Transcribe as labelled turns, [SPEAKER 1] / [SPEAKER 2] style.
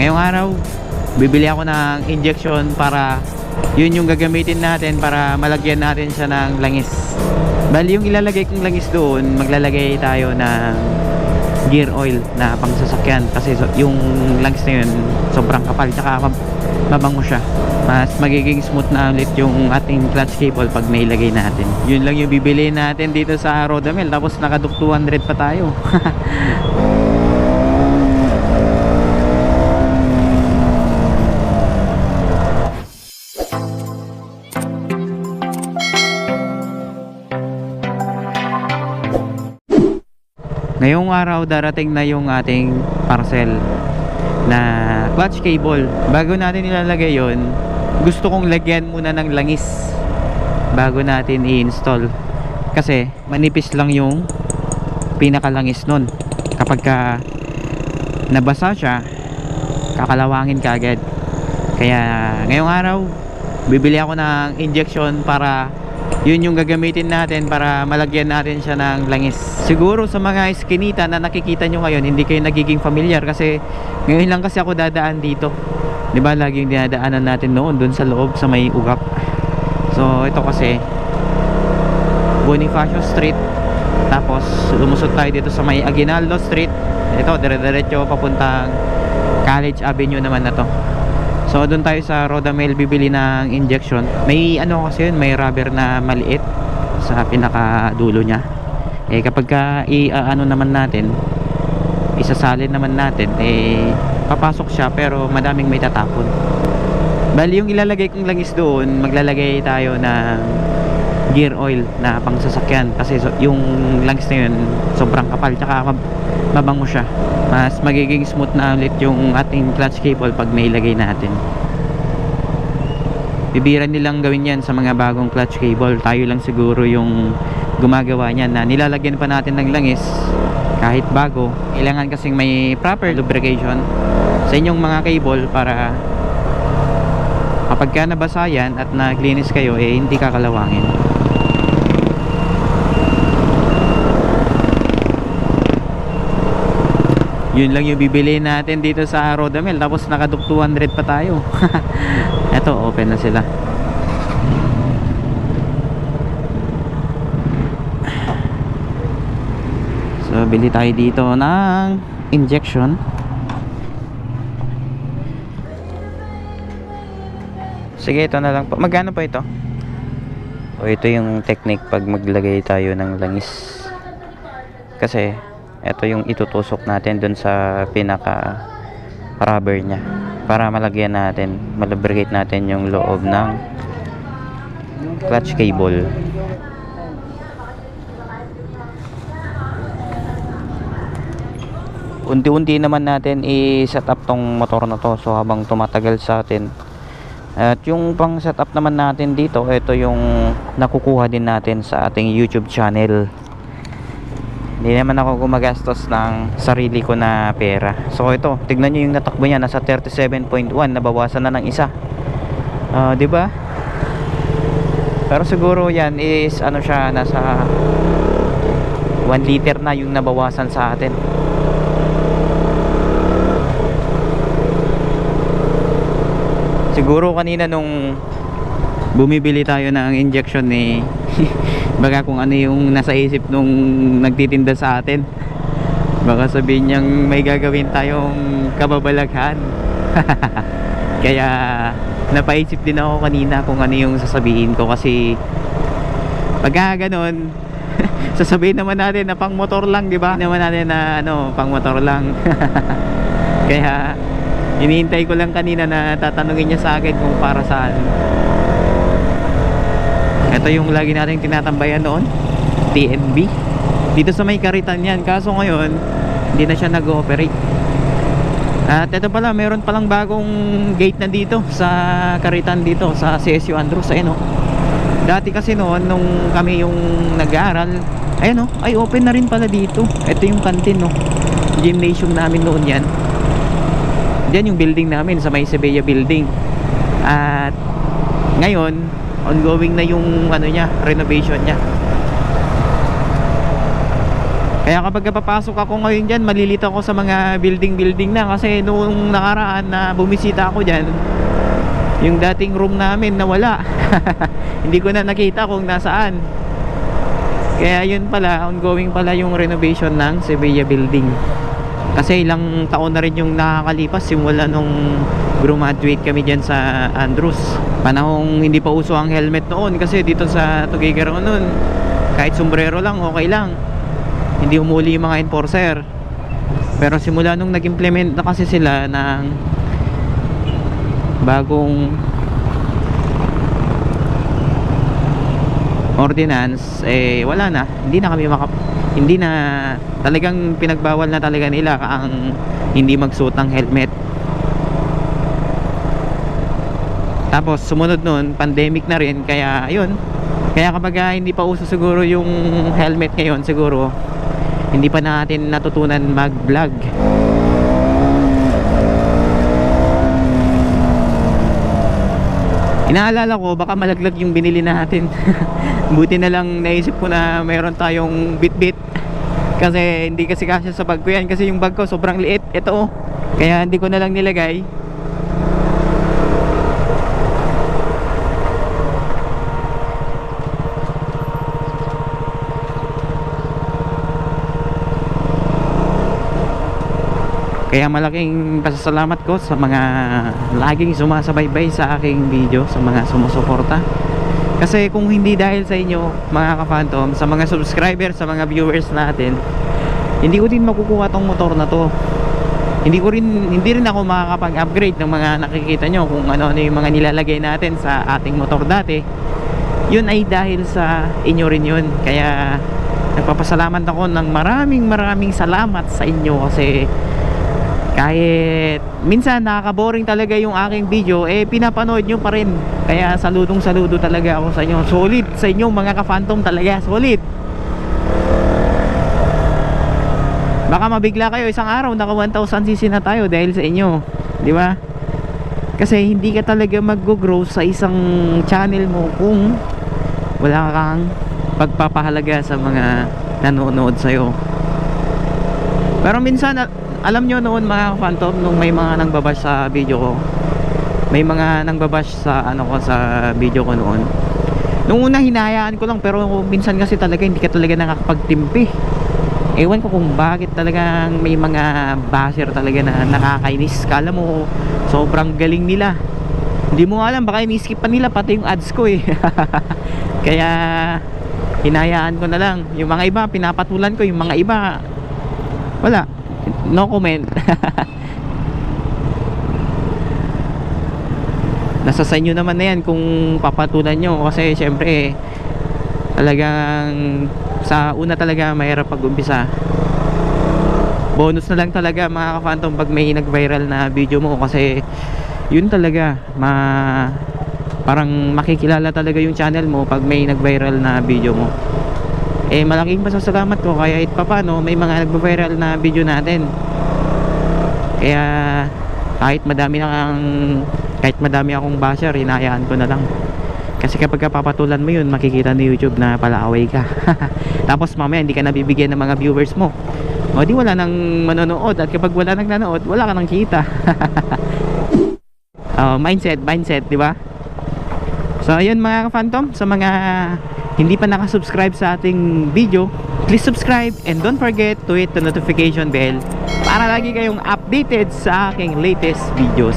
[SPEAKER 1] ngayong araw bibili ako ng injection para yun yung gagamitin natin para malagyan natin siya ng langis. Bali yung ilalagay kong langis doon maglalagay tayo ng gear oil na pang sasakyan kasi yung langis na yun sobrang kapal tsaka mab- mabango siya. Mas magiging smooth na ulit yung ating clutch cable pag nailagay natin. Yun lang yung bibili natin dito sa Rodamel. Tapos nakaduk 200 pa tayo Ngayong araw darating na yung ating parcel na clutch cable. Bago natin ilalagay yon, gusto kong lagyan muna ng langis bago natin i-install. Kasi manipis lang yung pinakalangis nun. Kapag ka nabasa siya, kakalawangin ka agad. Kaya ngayong araw, bibili ako ng injection para yun yung gagamitin natin para malagyan natin siya ng langis. Siguro sa mga eskinita na nakikita nyo ngayon, hindi kayo nagiging familiar kasi ngayon lang kasi ako dadaan dito. 'Di ba laging dinadaanan natin noon dun sa loob sa may ugap. So ito kasi Bonifacio Street tapos lumusot tayo dito sa may Aguinaldo Street. Ito dire-diretso papuntang College Avenue naman na to. So doon tayo sa Rodamel bibili ng injection. May ano kasi yun, may rubber na maliit sa pinakadulo niya. Eh kapag ka i-ano naman natin, isasalin naman natin, eh papasok siya pero madaming may tatapon. Bali yung ilalagay kong langis doon, maglalagay tayo ng gear oil na pang sasakyan kasi so, yung langis na yun sobrang kapal tsaka mab- mabango siya. Mas magiging smooth na ulit yung ating clutch cable pag nailagay natin. Bibira nilang gawin yan sa mga bagong clutch cable. Tayo lang siguro yung gumagawa niyan na nilalagyan pa natin ng langis kahit bago. Kailangan kasing may proper lubrication sa inyong mga cable para kapag ka nabasa yan at naglinis kayo eh hindi kakalawangin yun lang yung bibili natin dito sa Rodamel. Tapos nakaduk 200 pa tayo. Eto open na sila. So bili tayo dito ng injection. Sige ito na lang po. Magkano po ito? O ito yung technique pag maglagay tayo ng langis. Kasi ito yung itutusok natin dun sa pinaka rubber nya para malagyan natin malubricate natin yung loob ng clutch cable. Unti-unti naman natin i-set up tong motor na to. So habang tumatagal sa atin. At yung pang setup naman natin dito ito yung nakukuha din natin sa ating youtube channel hindi naman ako gumagastos ng sarili ko na pera. So ito tignan nyo yung natakbo niya nasa 37.1 nabawasan na ng isa. Uh, di ba? Pero siguro yan is ano siya nasa 1 liter na yung nabawasan sa atin. Siguro kanina nung bumibili tayo ng injection eh baka kung ano yung nasa isip nung nagtitinda sa atin. Baka sabihin niyang may gagawin tayong kababalaghan. Kaya napaisip din ako kanina kung ano yung sasabihin ko kasi pagka ganon sasabihin naman natin na pang motor lang di ba? Naman natin na ano pang motor lang. Kaya Hinihintay ko lang kanina na tatanungin niya sa akin kung para saan. Ito yung lagi nating tinatambayan noon. TNB. Dito sa may karitan yan. Kaso ngayon, hindi na siya nag-ooperate. At ito pala, meron palang bagong gate na dito sa karitan dito sa CSU Andrews. Ayun o. Dati kasi noon, nung kami yung nag-aaral, ayun o, ay open na rin pala dito. Ito yung canteen no. Gymnasium namin noon yan. Diyan yung building namin sa may Sevilla building. At ngayon, ongoing na yung ano niya, renovation niya. Kaya kapag papasok ako ngayon dyan, malilito ako sa mga building-building na kasi noong nakaraan na bumisita ako dyan, yung dating room namin nawala. Hindi ko na nakita kung nasaan. Kaya yun pala, ongoing pala yung renovation ng Sevilla Building. Kasi ilang taon na rin yung nakakalipas simula nung graduate kami dyan sa Andrews. Panahong hindi pa uso ang helmet noon kasi dito sa Tugigarao noon, kahit sombrero lang, okay lang. Hindi umuli yung mga enforcer. Pero simula nung nag-implement na kasi sila ng bagong ordinance eh wala na hindi na kami makap hindi na talagang pinagbawal na talaga nila ang hindi magsuot ng helmet. Tapos sumunod nun pandemic na rin kaya ayun. Kaya kapag hindi pa uso siguro yung helmet ngayon siguro. Hindi pa natin natutunan mag vlog Inaalala ko baka malaglag yung binili natin. Buti na lang naisip ko na mayroon tayong bit-bit. Kasi hindi kasi kasya sa bag ko yan kasi yung bag ko sobrang liit. Ito oh. Kaya hindi ko na lang nilagay. Kaya malaking pasasalamat ko sa mga laging sumasabay-bay sa aking video, sa mga sumusuporta. Kasi kung hindi dahil sa inyo, mga ka-phantom, sa mga subscribers, sa mga viewers natin, hindi ko din makukuha tong motor na to. Hindi ko rin hindi rin ako makakapag-upgrade ng mga nakikita nyo kung ano, ano yung mga nilalagay natin sa ating motor dati. Yun ay dahil sa inyo rin yun. Kaya nagpapasalamat ako ng maraming maraming salamat sa inyo kasi kahit minsan nakaka-boring talaga yung aking video eh pinapanood nyo pa rin. Kaya saludong saludo talaga ako sa inyo. Solid sa inyo mga ka-phantom talaga. Solid. Baka mabigla kayo isang araw naka 1000cc na tayo dahil sa inyo. Di ba? Kasi hindi ka talaga mag-grow sa isang channel mo kung wala kang pagpapahalaga sa mga nanonood sa'yo. Pero minsan alam nyo noon mga phantom nung may mga nangbabash sa video ko may mga nangbabash sa ano ko sa video ko noon. Nung una hinahayaan ko lang pero minsan kasi talaga hindi ka talaga nakakapagtimpi. Ewan ko kung bakit talagang may mga basher talaga na nakakainis. Kala mo sobrang galing nila. Hindi mo alam baka ini-skip pa nila pati yung ads ko eh. Kaya hinayaan ko na lang. Yung mga iba pinapatulan ko. Yung mga iba wala no comment. Nasa sa inyo naman na yan kung papatulan nyo. Kasi syempre talagang sa una talaga mahirap pag umpisa bonus na lang talaga mga ka-phantom pag may nag-viral na video mo. Kasi yun talaga ma parang makikilala talaga yung channel mo pag may nag-viral na video mo eh malaking pasasalamat ko kaya it papano may mga nagbe-viral na video natin. Kaya kahit madami na ang kahit madami akong basher hinayaan ko na lang. Kasi kapag papatulan mo yun makikita ni YouTube na palaaway ka. Tapos mamaya hindi ka nabibigyan ng mga viewers mo. O di wala nang manonood. At kapag wala nang nanood wala ka nang kita. Oh, mindset mindset di ba? So ayun mga phantom sa mga hindi pa nakasubscribe sa ating video please subscribe and don't forget to hit the notification bell para lagi kayong updated sa aking latest videos